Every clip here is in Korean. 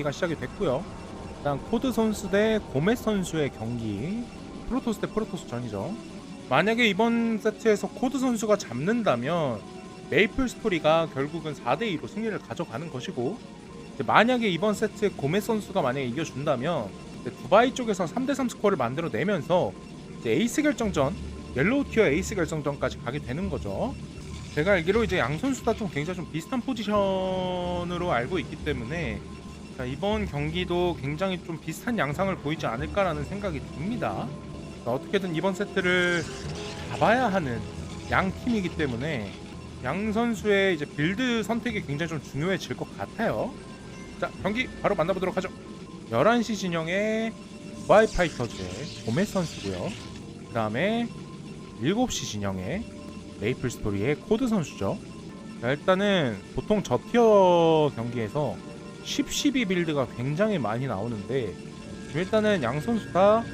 경기가 시작이 됐고요. 일단 코드 선수 대 고메 선수의 경기 프로토스 대 프로토스 전이죠. 만약에 이번 세트에서 코드 선수가 잡는다면 메이플 스토리가 결국은 4대 2로 승리를 가져가는 것이고 만약에 이번 세트에 고메 선수가 만약에 이겨준다면 두바이 쪽에서 3대 3 스코어를 만들어내면서 에이스 결정전 옐로우 티어 에이스 결정전까지 가게 되는 거죠. 제가 알기로 이제 양 선수 다 좀 굉장히 좀 비슷한 포지션으로 알고 있기 때문에 자, 이번 경기도 굉장히 좀 비슷한 양상을 보이지 않을까라는 생각이 듭니다. 자, 어떻게든 이번 세트를 잡아야 하는 양 팀이기 때문에 양 선수의 이제 빌드 선택이 굉장히 좀 중요해질 것 같아요. 자, 경기 바로 만나보도록 하죠. 11시 진영의 와이 파이터즈의 고메 선수고요. 그 다음에 7시 진영의 메이플 스토리의 코드 선수죠. 자, 일단은 보통 저 티어 경기에서 10, 12 빌드가 굉장히 많이 나오는데 일단은 양 선수 다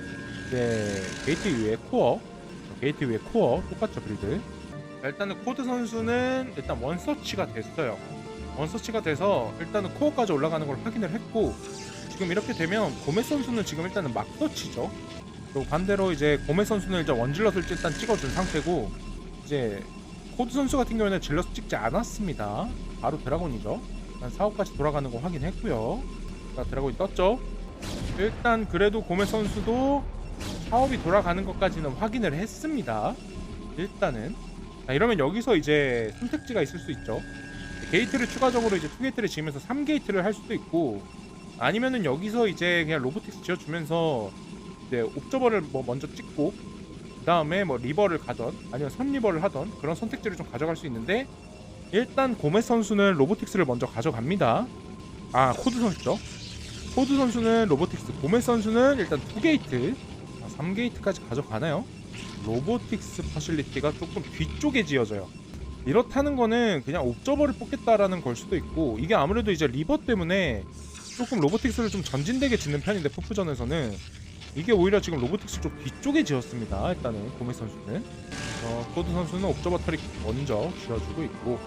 이제 게이트 위에 코어 게이트 위에 코어 똑같죠 빌드. 자, 일단은 코드 선수는 일단 원서치가 됐어요. 원서치가 돼서 일단은 코어까지 올라가는 걸 확인을 했고 지금 이렇게 되면 고메 선수는 지금 일단은 막서치죠. 그리고 반대로 이제 고메 선수는 이제 원질럿을 일단 찍어준 상태고 이제 코드 선수 같은 경우에는 질럿 찍지 않았습니다. 바로 드라곤이죠 일단 사업까지 돌아가는 거 확인했고요. 자 드라곤이 떴죠? 일단 그래도 고메 선수도 사업이 돌아가는 것까지는 확인을 했습니다. 일단은. 자, 이러면 여기서 이제 선택지가 있을 수 있죠. 게이트를 추가적으로 이제 2게이트를 지으면서 3게이트를 할 수도 있고 아니면은 여기서 이제 그냥 로보틱스 지어주면서 이제 옵저버를 뭐 먼저 찍고 그 다음에 뭐 리버를 가던 아니면 3리버를 하던 그런 선택지를 좀 가져갈 수 있는데 일단 고메 선수는 로보틱스를 먼저 가져갑니다. 아 코드 선수죠? 코드 선수는 로보틱스 고메 선수는 일단 2게이트 3게이트까지 가져가나요? 로보틱스 퍼실리티가 조금 뒤쪽에 지어져요. 이렇다는 거는 그냥 옵저버를 뽑겠다라는 걸 수도 있고 이게 아무래도 이제 리버 때문에 조금 로보틱스를 좀 전진되게 짓는 편인데 푸프전에서는 이게 오히려 지금 로보틱스 좀 뒤쪽에 지었습니다 일단은 고메 선수는 어, 코드 선수는 옵저버 터리 먼저 지어주고 있고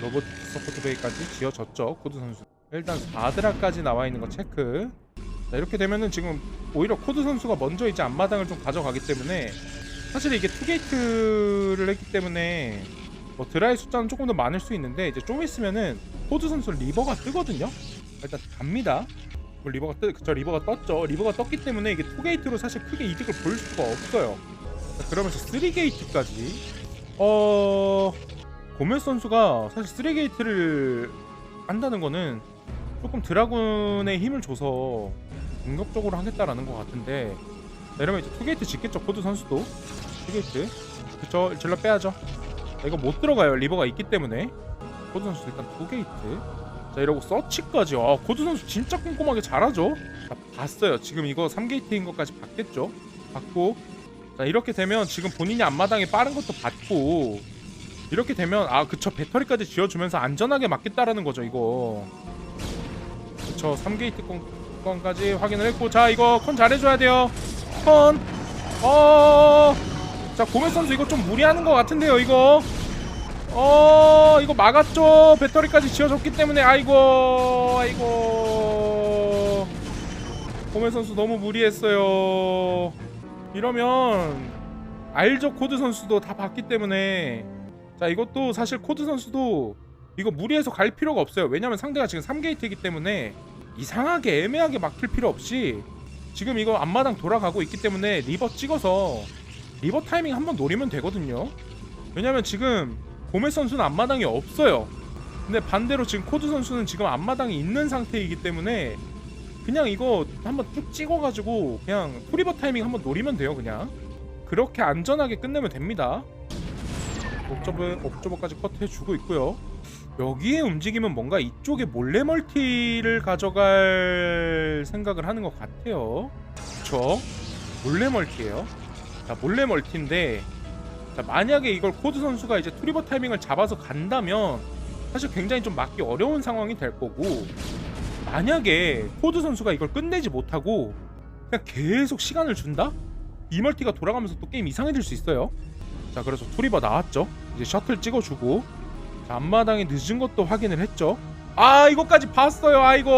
로보틱스 서포트 베이까지 지어졌죠 코드 선수 일단 4드라까지 나와 있는 거 체크 자, 이렇게 되면은 지금 오히려 코드 선수가 먼저 이제 앞마당을 좀 가져가기 때문에 사실 이게 투게이트를 했기 때문에 뭐 드라이 숫자는 조금 더 많을 수 있는데 이제 좀 있으면은 코드 선수 리버가 뜨거든요. 일단 갑니다. 뭐 리버가 뜨, 그쵸 리버가 떴죠. 리버가 떴기 때문에 이게 투게이트로 사실 크게 이득을 볼 수가 없어요. 자, 그러면서 3게이트까지. 어 고멜 선수가 사실 3게이트를 한다는 거는 조금 드라군의 힘을 줘서 공격적으로 하겠다라는 것 같은데 자, 이러면 이제 투게이트 짓겠죠 코드 선수도. 투게이트. 그쵸 질러 빼야죠. 자, 이거 못 들어가요 리버가 있기 때문에. 코드 선수 일단 투게이트 자 이러고 서치까지. 아 코드 선수 진짜 꼼꼼하게 잘하죠? 자 봤어요. 지금 이거 3게이트인 것까지 봤겠죠? 봤고. 자 이렇게 되면 지금 본인이 앞마당에 빠른 것도 봤고. 이렇게 되면 아 그쵸. 배터리까지 지어주면서 안전하게 맞겠다라는 거죠 이거. 그쵸. 3게이트 건, 건까지 확인을 했고. 자 이거 컨 잘해줘야 돼요. 컨 어... 자 고메 선수 이거 좀 무리하는 것 같은데요 이거 어 이거 막았죠. 배터리까지 지어줬기 때문에 아이고 아이고. 고메 선수 너무 무리했어요. 이러면 알죠 코드 선수도 다 봤기 때문에. 자 이것도 사실 코드 선수도 이거 무리해서 갈 필요가 없어요. 왜냐면 상대가 지금 3게이트이기 때문에 이상하게 애매하게 막힐 필요 없이 지금 이거 앞마당 돌아가고 있기 때문에 리버 찍어서 리버 타이밍 한번 노리면 되거든요. 왜냐면 지금 고메 선수는 앞마당이 없어요. 근데 반대로 지금 코드 선수는 지금 앞마당이 있는 상태이기 때문에 그냥 이거 한번 쭉 찍어가지고 그냥 프리버 타이밍 한번 노리면 돼요 그냥. 그렇게 안전하게 끝내면 됩니다. 옵저버, 옵저버까지 컷해주고 있고요. 여기에 움직이면 뭔가 이쪽에 몰래 멀티를 가져갈 생각을 하는 것 같아요. 그쵸? 몰래 멀티예요. 자 몰래 멀티인데 자 만약에 이걸 코드 선수가 이제 투리버 타이밍을 잡아서 간다면 사실 굉장히 좀 막기 어려운 상황이 될 거고 만약에 코드 선수가 이걸 끝내지 못하고 그냥 계속 시간을 준다? 이 멀티가 돌아가면서 또 게임 이상해질 수 있어요. 자 그래서 투리버 나왔죠. 이제 셔틀 찍어주고 자, 앞마당이 늦은 것도 확인을 했죠. 아 이거까지 봤어요. 아이고.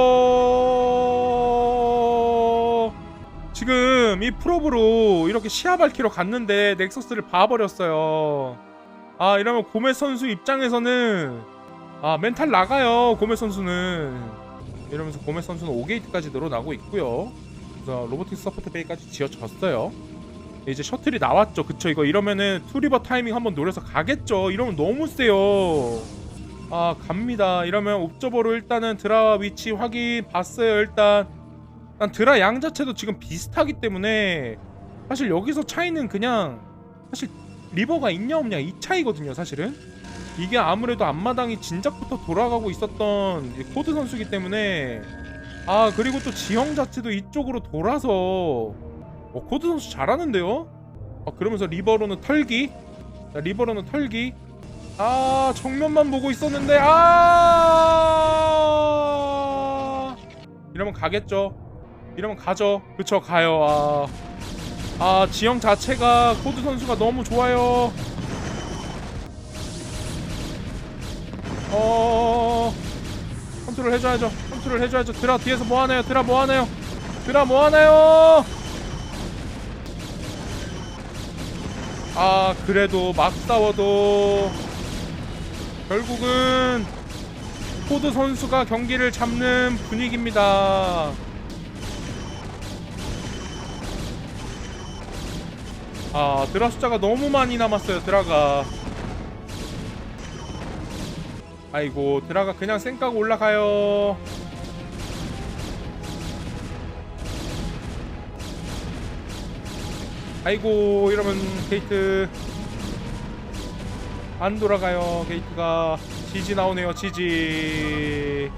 지금 이 프로브로 이렇게 시야 밝히러 갔는데 넥서스를 봐버렸어요. 아 이러면 고메 선수 입장에서는 아 멘탈 나가요 고메 선수는. 이러면서 고메 선수는 5게이트까지 늘어나고 있고요. 그래서 로보틱스 서포트 베이까지 지어졌어요. 이제 셔틀이 나왔죠. 그쵸? 이거 이러면은 투리버 타이밍 한번 노려서 가겠죠. 이러면 너무 세요. 아 갑니다. 이러면 옵저버로 일단은 드라 위치 확인 봤어요 일단 일단 드라 양 자체도 지금 비슷하기 때문에 사실 여기서 차이는 그냥 사실 리버가 있냐 없냐 이 차이거든요 사실은. 이게 아무래도 앞마당이 진작부터 돌아가고 있었던 이 코드 선수기 때문에 아 그리고 또 지형 자체도 이쪽으로 돌아서 어, 코드 선수 잘하는데요? 아, 그러면서 리버로는 털기. 자, 리버로는 털기. 아 정면만 보고 있었는데 아! 이러면 가겠죠 이러면 가죠. 그쵸 가요. 아, 아 지형 자체가 코드 선수가 너무 좋아요. 어 컨트롤 해줘야죠. 컨트롤 해줘야죠. 드라 뒤에서 뭐하나요? 드라 뭐하나요? 드라 뭐하나요? 아 그래도 막 싸워도 결국은 포드 선수가 경기를 잡는 분위기입니다. 아 드라 숫자가 너무 많이 남았어요 드라가. 아이고 드라가 그냥 쌩까고 올라가요. 아이고 이러면 게이트. 안 돌아가요 게이트가. 지지 나오네요 지지